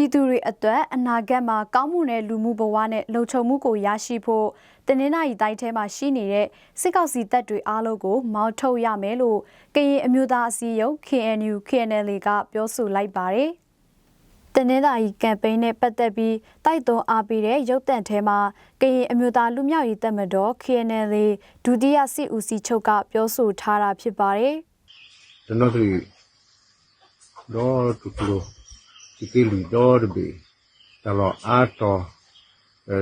ပြည်သူတွေအတွက်အနာဂတ်မှာကောင်းမှုနဲ့လူမှုဘဝနဲ့လုံခြုံမှုကိုရရှိဖို့တနင်္လာရီတိုင်းထဲမှာရှိနေတဲ့စစ်ကောက်စီတပ်တွေအားလုံးကိုမောင်းထုတ်ရမယ်လို့ကရင်အမျိုးသားအစည်းအရုံး KNU KNL ကပြောဆိုလိုက်ပါတယ်။တနင်္လာရီကမ်ပိန်းနဲ့ပတ်သက်ပြီးတိုက်တွန်းအားပေးတဲ့ရုပ်သံထဲမှာကရင်အမျိုးသားလူမျိုးရေးတပ်မတော် KNL ဒုတိယစစ်ဦးစီးချုပ်ကပြောဆိုထားတာဖြစ်ပါတယ်။ကျွန်တော်တို့တော့တူတူ ဒီကိလီတော့တဘေတော့အာတော့အဲ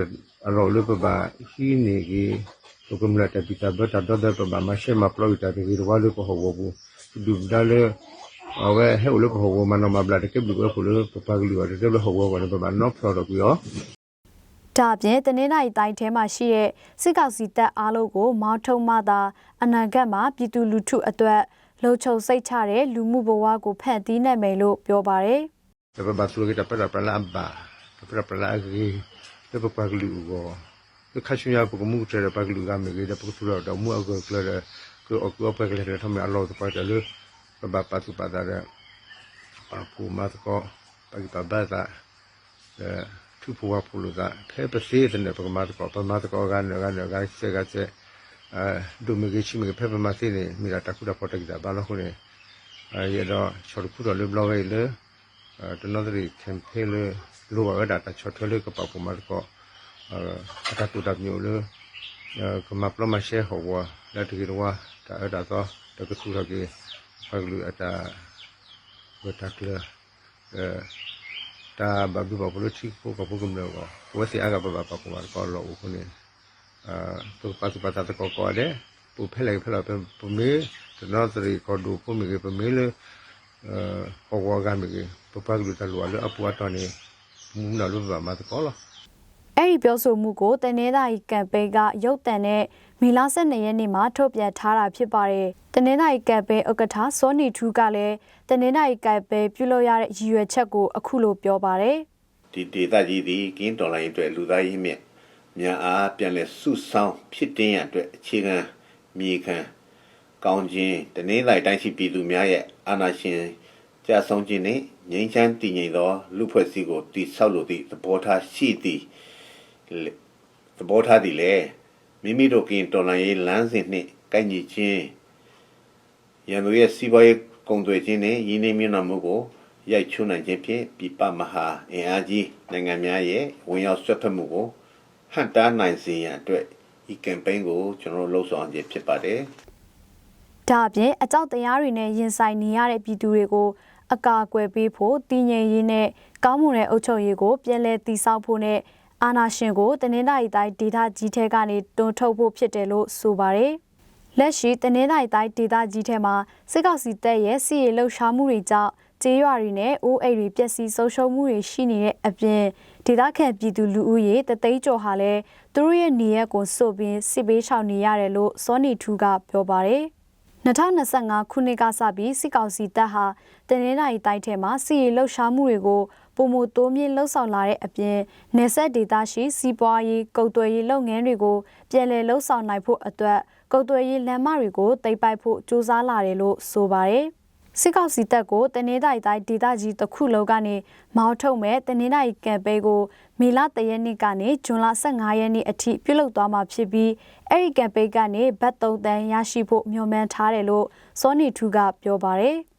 အလောလပပါရှိနေကြီးဒုကမလာတပိတာဘတ်တော့တော့ပပါမရှိမပလို့တာဒီဝါလို့ကိုဟောဘူးဒူဒါလေအဝဲဟဲလို့ကိုဟောမနမဘလာတကေဘလို့ကိုလို့ပပကလေးဝတယ်လို့ဟောဘောကပပါနော်ဖတော့ပြောဒါအပြင်တနင်္လာရီတိုင်းထဲမှာရှိတဲ့စစ်ကောင်စီတပ်အားလုံးကိုမောင်းထုံမှသာအနာဂတ်မှာပြည်သူလူထုအတွက်လုံခြုံစိတ်ချတဲ့လူမှုဘဝကိုဖန်တီးနိုင်မယ်လို့ပြောပါတယ်။ Dapat batu lagi dapat dapat lamba. Dapat dapat lagi. Dapat pagi lu go. Ke kasunya apa kamu cari dapat lu kami ke dapat tu dah mu aku kelar ke aku apa kelar thamma Allah tu pada lu. Bapa patu pada ada. Aku mat ko pagi pada ta. Eh tu puwa pulu ta. Phe pasi tende pa mat ko pa mat ko gan gan gan se ga se. Eh du me ke chi me phe pa mat ni mi ra ta ku da pot ta ba lo ko ni. Eh ye do chor ku do le blog ai le. ကျွန်တော်တို့ campaign လို့လိုပါတော့တာချော်ထွဲလို့ကပပမာကောအတတူတမျိုးလို့ကမပလမရှဲဟောဝလက်တကယ်ဝါတာအဲ့ဒါတော့တကသူရကေဖဂလူ အတာဝတကလအဲတာဘဘဘလို့ချိကိုကပုကမလို့ဝစီအကပပပပမာကောလို့ခုနေအာသူပတ်ပတ်တာကောကောတဲ့ပူဖဲလိုက်ဖဲလာပမေကျွန်တော်တို့ကောဒူပ မေပမေလေဟောဝါကမေပပကလူတလူအလအပူအတော်နေမူနာလူပါမတ်ကောလားအဲ့ဒီပြောဆိုမှုကိုတနင်္သာရီကမ်ပိန်းကရုတ်တံနဲ့မီလာ12ရက်နေ့မှာထုတ်ပြန်ထားတာဖြစ်ပါတယ်။တနင်္သာရီကမ်ပိန်းဥက္ကဋ္ဌစောနီထူးကလည်းတနင်္သာရီကမ်ပိန်းပြုလုပ်ရတဲ့ရည်ရွယ်ချက်ကိုအခုလိုပြောပါတယ်ဒီဒေသကြီးသည်ကင်းတော်လိုင်းအတွက်လူသားရင်းမြစ်မြန်အားပြန်လည်စုဆောင်ဖြစ်တင်းရန်အတွက်အခြေခံမြေခံ ကောင်းခြင်းတနင်္လာရီတိုင်းရှိပြည်သူများရဲ့အာဏာရှင်ကြာဆုံးခြင်းနှင့်ငြိမ်းချမ်းတည်ငြိမ်သောလူဖွဲ့စည်းကိုတည်ဆောက်လိုသည့်သဘောထားရှိသည်သဘောထားသည်လည်းမိမိတို့ကင်းတော်လိုင်းရေးလမ်းစဉ်နှင့်ကိုက်ညီခြင်းရန်သူရဲ့စီးပွားရေးကုန်သွယ်ခြင်းနှင့်ရင်းနှီးမြှုပ်နှံမှုကိုရိုက်ချွန်းနိုင်ခြင်းဖြင့်ပြည်ပမဟာအင်အားကြီးနိုင်ငံများရဲ့ဝင်ရောက်ဆွတ်ဖက်မှုကိုဟန်တားနိုင်စေရန်အတွက်ဒီကမ်ပိန်းကိုကျွန်တော်တို့လှုပ်ဆောင်ခြင်းဖြစ်ပါတယ်။ ဒါအပြင်အကြောက်တရားတွေနဲ့ရင်ဆိုင်နေရတဲ့ပြည်သူတွေကိုအကာအကွယ်ပေးဖို့တည်ငြိမ်ရေးနဲ့ကောင်းမွန်တဲ့အုပ်ချုပ်ရေးကိုပြည်လဲတည်ဆောက်ဖို့နဲ့အာဏာရှင်ကိုတနင်္သာရီတိုင်းဒေသကြီးထဲကနေတွန်းထုတ်ဖို့ဖြစ်တယ်လို့ဆိုပါတယ်။လက်ရှိတနင်္သာရီတိုင်းဒေသကြီးထဲမှာစစ်ကောက်စီတပ်ရဲ့စီရေးလှုပ်ရှားမှုတွေကြောင့်ကျေးရွာတွေနဲ့အိုးအိမ်တွေပျက်စီးဆုံးရှုံးမှုတွေရှိနေတဲ့အပြင်ဒေသခံပြည်သူလူဦးရေတသိန်းကျော်ဟာလည်းသူတို့ရဲ့နေရက်ကိုစုပ်ပြီးစစ်ပေးရှောင်နေရတယ်လို့စောနီထူးကပြောပါတယ်။ 2025ခုနှစ်ကစပြီးစစ်ကောင်စီတပ်ဟာတနင်္လာရီတိုင်းထဲမှာစီရီလှုပ်ရှားမှုတွေကိုပုံမတိုးမြင့်လှုပ်ဆောင်လာတဲ့အပြင်နေဆက်ဒေသရှိစီးပွားရေးကုန်သွယ်ရေးလုပ်ငန်းတွေကိုပြည်လည်လှုပ်ဆောင်နိုင်ဖို့အတွက်ကုန်သွယ်ရေးလမ်းမတွေကိုတိတ်ပိုက်ဖို့စ조사လာတယ်လို့ဆိုပါတယ်။ စစ်ကောက်စီတပ်ကိုတနင်္သာရီတိုင်းဒေသကြီးတစ်ခုလုံးကနေမောင်းထုတ်မဲ့တနင်္သာရီကမ်ပိန်းကိုမေလ3ရက်နေ့ကနေဇွန်လ15ရက်နေ့အထိပြုလုပ်သွားမှာဖြစ်ပြီးအဲ့ဒီကမ်ပိန်းကနေဘတ်3တန်းရရှိဖို့မျှော်မှန်းထားတယ်လို့စောနီထူးကပြောပါတယ်။